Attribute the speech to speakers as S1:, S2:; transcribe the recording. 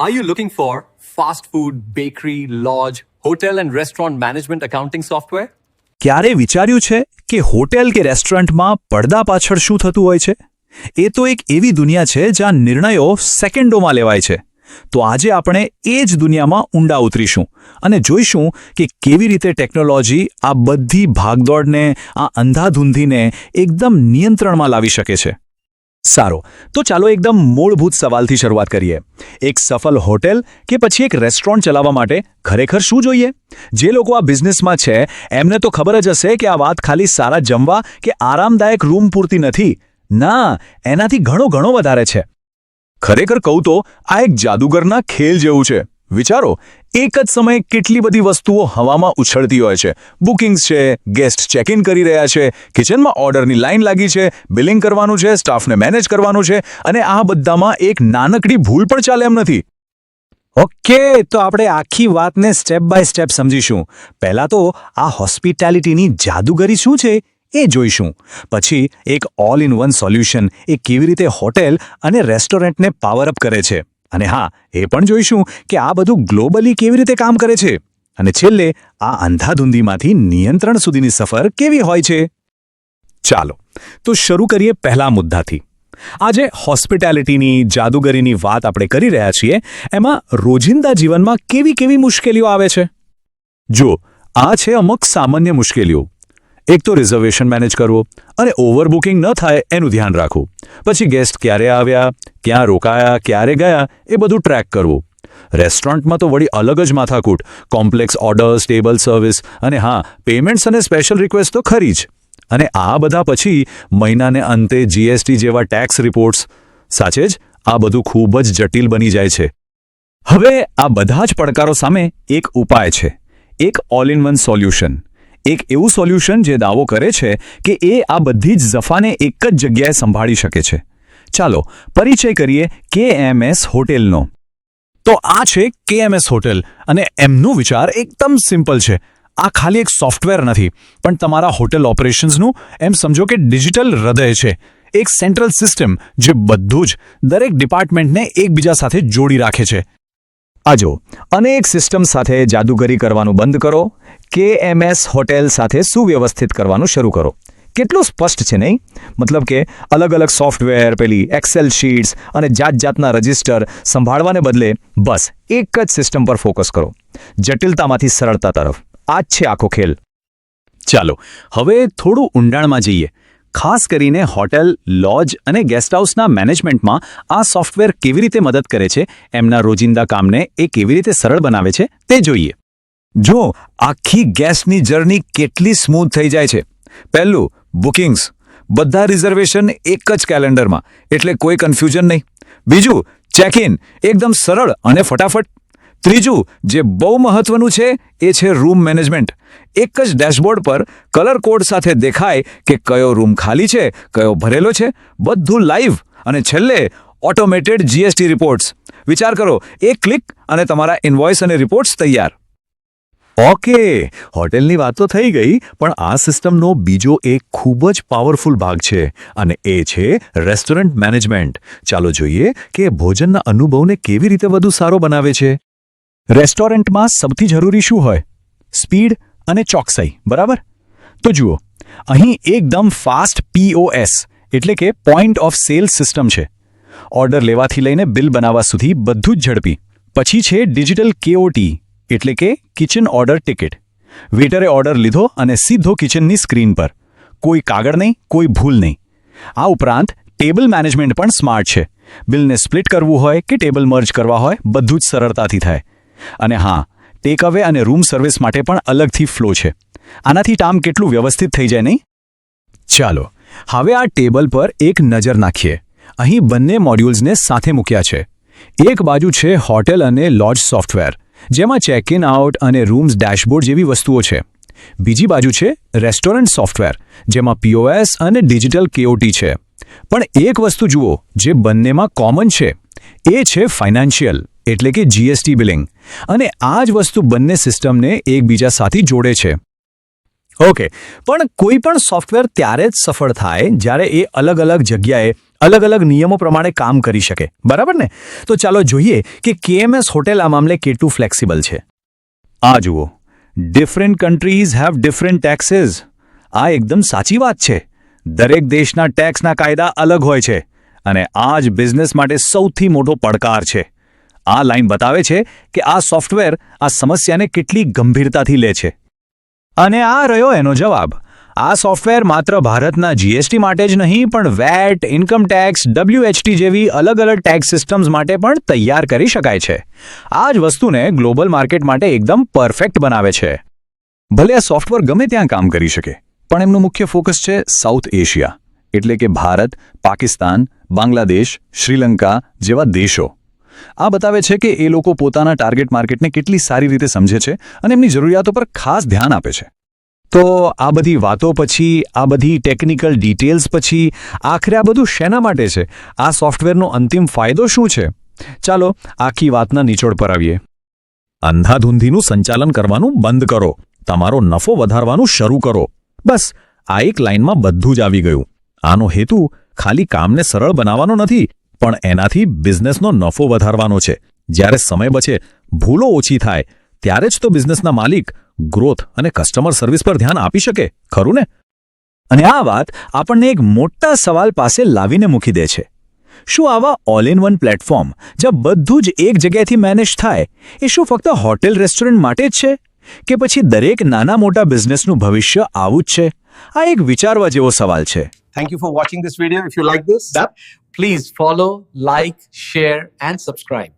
S1: Are you looking for fast food, bakery, lodge, hotel and restaurant management accounting software?
S2: ક્યારે વિચાર્યું છે કે hotel કે રેસ્ટોરન્ટમાં પડદા પાછળ શું થતું હોય છે? એ તો એક એવી દુનિયા છે જ્યાં નિર્ણયો સેકન્ડોમાં લેવાય છે. તો આજે આપણે એ જ દુનિયામાં ઊંડા ઉતરીશું અને જોઈશું કે કેવી રીતે ટેકનોલોજી આ બધી ભાગદોડને આ અંધાધૂંધીને એકદમ નિયંત્રણમાં લાવી શકે છે. સારો. તો ચાલો એકદમ મૂળભૂત સવાલથી શરૂઆત કરીએ. એક સફળ હોટેલ કે પછી એક રેસ્ટોરન્ટ ચલાવવા માટે ખરેખર શું જોઈએ? જે લોકો આ બિઝનેસમાં છે, એમને તો ખબર જ હશે કે આ વાત ખાલી સારા જમવા કે આરામદાયક રૂમ પૂરતી નથી. ના, એનાથી ઘણો ઘણો વધારે છે. ખરેખર કહું તો આ એક જાદુગરના ખેલ જેવું છે. વિચારો એક જ સમયે કેટલી બધી વસ્તુઓ હવામાં ઉછળતી હોય છે. બુકિંગ્સ છે ગેસ્ટ ચેક ઇન કરી રહ્યા છે કિચનમાં ઓર્ડરની લાઈન લાગી છે બિલિંગ કરવાનું છે સ્ટાફને મેનેજ કરવાનું છે અને આ બધામાં એક નાનકડી ભૂલ પણ ચાલે એમ નથી. ઓકે, તો આપણે આખી વાતને સ્ટેપ બાય સ્ટેપ સમજીશું. પહેલાં તો આ હોસ્પિટાલિટીની જાદુગરી શું છે એ જોઈશું. પછી એક ઓલ ઇન વન સોલ્યુશન એ કેવી રીતે હોટેલ અને રેસ્ટોરન્ટને પાવર અપ કરે છે. અને હા, એ પણ જોઈશું કે આ બધું ગ્લોબલી કેવી રીતે કામ કરે છે. અને છેલ્લે આ અંધાધૂંધીમાંથી નિયંત્રણ સુધીની સફર કેવી હોય છે? ચાલો, તો શરૂ કરીએ પહેલા મુદ્દાથી. આજે હોસ્પિટાલિટીની જાદુગરીની વાત આપણે કરી રહ્યા છીએ, એમાં રોજિંદા જીવનમાં કેવી કેવી મુશ્કેલીઓ આવે છે? જો આ છે અમુક સામાન્ય મુશ્કેલીઓ. એક તો રિઝર્વેશન મેનેજ કરવો અને ઓવરબુકિંગ ન થાય એનું ધ્યાન રાખવું. પછી ગેસ્ટ ક્યારે આવ્યા, ક્યાં રોકાયા, ક્યારે ગયા, એ બધું ટ્રેક કરવું. રેસ્ટોરન્ટમાં તો વળી અલગ જ માથાકૂટ. કોમ્પ્લેક્સ ઓર્ડર્સ, ટેબલ સર્વિસ અને હા, પેમેન્ટ્સ અને સ્પેશિયલ રિક્વેસ્ટ તો ખરી જ. અને આ બધા પછી મહિનાને અંતે જીએસટી જેવા ટેક્સ રિપોર્ટ્સ. સાચે જ? આ બધું ખૂબ જ જટિલ બની જાય છે. હવે આ બધા જ પડકારો સામે એક ઉપાય છે. એક ઓલ ઇન વન સોલ્યુશન. એક એવું સોલ્યુશન જે દાવો કરે છે કે એ આ બધી જ ઝફાને એક જ જગ્યાએ સંભાળી શકે છે. ચાલો, પરિચય કરીએ કેએમએસ હોટેલનો. તો આ છે કેએમએસ હોટેલ અને એમનો વિચાર એકદમ સિમ્પલ છે. આ ખાલી એક સોફ્ટવેર નથી, પણ તમારા હોટેલ ઓપરેશન્સનું એમ સમજો કે ડિજિટલ હૃદય છે. એક સેન્ટ્રલ સિસ્ટમ જે બધું જ દરેક ડિપાર્ટમેન્ટને એકબીજા સાથે જોડી રાખે છે. આજો અનેક સિસ્ટમ સાથે જાદુગરી કરવાનું બંધ કરો. કેએમએસ હોટેલ સાથે સુવ્યવસ્થિત કરવાનું શરૂ કરો. કેટલું સ્પષ્ટ છે નહીં? મતલબ કે અલગ અલગ સોફ્ટવેર, પેલી એક્સેલ શીટ્સ અને જાત જાતના રજિસ્ટર સંભાળવાને બદલે બસ એક જ સિસ્ટમ પર ફોકસ કરો. જટિલતામાંથી સરળતા તરફ. આ જ છે આખો ખેલ. ચાલો, હવે થોડું ઊંડાણમાં જઈએ. ખાસ કરીને હોટેલ, લોજ અને ગેસ્ટ હાઉસના મેનેજમેન્ટમાં આ સોફ્ટવેર કેવી રીતે મદદ કરે છે, એમના રોજિંદા કામને એ કેવી રીતે સરળ બનાવે છે, તે જોઈએ. જો આખી ગેસ્ટની જર્ની કેટલી સ્મૂથ થઈ જાય છે. પહેલું, બુકિંગ્સ. બધા રિઝર્વેશન એક જ કેલેન્ડરમાં, એટલે કોઈ કન્ફ્યુઝન નહીં. બીજું ચેક ઇન એકદમ સરળ અને ફટાફટ. ત્રીજું જે બહુ મહત્વનું છે, એ છે રૂમ મેનેજમેન્ટ. એક જ ડેશબોર્ડ પર કલર કોડ સાથે દેખાય કે કયો રૂમ ખાલી છે, કયો ભરેલો છે, બધું લાઈવ અને છેલ્લે ઓટોમેટેડ જીએસટી રિપોર્ટ્સ વિચાર કરો, એક ક્લિક અને તમારા ઇન્વોઇસ અને રિપોર્ટ્સ તૈયાર. ઓકે હોટેલની વાત તો થઈ ગઈ, પણ આ સિસ્ટમનો બીજો એક ખૂબ જ પાવરફુલ ભાગ છે, અને એ છે રેસ્ટોરન્ટ મેનેજમેન્ટ ચાલો જોઈએ કે ભોજનના અનુભવને કેવી રીતે વધુ સારો બનાવે છે. રેસ્ટોરન્ટમાં સૌથી જરૂરી શું હોય? સ્પીડ અને ચોકસાઈ, બરાબર? તો જુઓ, અહીં એકદમ ફાસ્ટ પીઓએસ એટલે કે પોઈન્ટ ઓફ સેલ સિસ્ટમ છે. ઓર્ડર લેવાથી લઈને બિલ બનાવવા સુધી બધું જ ઝડપી. પછી છે ડિજિટલ કેઓટી એટલે કે કિચન ઓર્ડર ટિકિટ વેટરે ઓર્ડર લીધો અને સીધો કિચનની સ્ક્રીન પર. કોઈ કાગળ નહીં, કોઈ ભૂલ નહીં. આ ઉપરાંત ટેબલ મેનેજમેન્ટ પણ સ્માર્ટ છે. બિલને સ્પ્લિટ કરવું હોય કે ટેબલ મર્જ કરવા હોય, બધું જ સરળતાથી થાય. અને હા ટેક અવે અને રૂમ સર્વિસ માટે પણ અલગથી ફ્લો છે. આનાથી કામ કેટલું વ્યવસ્થિત થઈ જાય નહીં? ચાલો, હવે આ ટેબલ પર એક નજર નાખીએ. અહીં બંને મોડ્યુલ્સને સાથે મૂક્યા છે. એક બાજુ છે હોટેલ અને લોજ સોફ્ટવેર જેમાં ચેક ઇન આઉટ અને રૂમ્સ ડેશબોર્ડ જેવી વસ્તુઓ છે. બીજી બાજુ છે રેસ્ટોરન્ટ સોફ્ટવેર જેમાં પીઓએસ અને ડિજિટલ કેઓટી છે. પણ એક વસ્તુ જુઓ, જે બંનેમાં કોમન છે. એ છે ફાઇનાન્શિયલ એટલે કે જીએસટી બિલિંગ અને આ જ વસ્તુ બંને સિસ્ટમને એકબીજા સાથે જોડે છે. ઓકે પણ કોઈ પણ સોફ્ટવેર ત્યારે જ સફળ થાય જ્યારે એ અલગ અલગ જગ્યાએ, અલગ અલગ નિયમો પ્રમાણે કામ કરી શકે. બરાબર ને? તો ચાલો જોઈએ કે કેએમએસ હોટેલ આ મામલે કેટલું ફ્લેક્સિબલ છે. આ જુઓ. Different countries have different taxes આ એકદમ સાચી વાત છે. દરેક દેશના ટેક્સના કાયદા અલગ હોય છે. અને આ જ બિઝનેસ માટે સૌથી મોટો પડકાર છે. આ લાઇન બતાવે છે કે આ સોફ્ટવેર આ સમસ્યાને કેટલી ગંભીરતાથી લે છે. અને આ રહ્યો એનો જવાબ. આ સોફ્ટવેર માત્ર ભારતના જીએસટી માટે જ નહીં, પણ વેટ, ઇન્કમ ટેક્સ ડબ્લ્યુએચટી જેવી અલગ અલગ ટેક્સ સિસ્ટમ્સ માટે પણ તૈયાર કરી શકાય છે. આ જ વસ્તુને ગ્લોબલ માર્કેટ માટે એકદમ પરફેક્ટ બનાવે છે. ભલે આ સોફ્ટવેર ગમે ત્યાં કામ કરી શકે, પણ એમનું મુખ્ય ફોકસ છે સાઉથ એશિયા. એટલે કે ભારત, પાકિસ્તાન, બાંગ્લાદેશ, શ્રીલંકા જેવા દેશો. આ બતાવે છે કે એ લોકો પોતાના ટાર્ગેટ માર્કેટને કેટલી સારી રીતે સમજે છે અને એમની જરૂરિયાતો પર ખાસ ધ્યાન આપે છે. તો આ બધી વાતો પછી, આ બધી ટેકનિકલ ડિટેલ્સ પછી, આખરે આ બધું શેના માટે છે? આ સોફ્ટવેરનો અંતિમ ફાયદો શું છે? ચાલો આખી વાતના નિચોડ પર આવીએ. અંધાધૂંધીનું સંચાલન કરવાનું બંધ કરો. તમારો નફો વધારવાનું શરૂ કરો. બસ, આ એક લાઇનમાં બધું જ આવી ગયું. આનો હેતુ ખાલી કામને સરળ બનાવવાનો નથી પણ એનાથી બિઝનેસનો નફો વધારવાનો છે. જ્યારે સમય બચે, ભૂલો ઓછી થાય, ત્યારે જ તો બિઝનેસના માલિક ગ્રોથ અને કસ્ટમર સર્વિસ પર ધ્યાન આપી શકે, ખરું ને? અને આ વાત આપણને એક મોટા સવાલ પાસે લાવીને મૂકી દે છે. શું આવા ઓલ ઇન વન પ્લેટફોર્મ જ્યાં બધું જ એક જગ્યાએથી મેનેજ થાય, એ શું ફક્ત હોટેલ રેસ્ટોરન્ટ માટે જ છે? કે પછી દરેક નાના મોટા બિઝનેસનું ભવિષ્ય આવું જ છે? આ એક વિચારવા જેવો સવાલ છે.
S1: Thank you for watching this video. If you like this, please follow, like, share, and subscribe.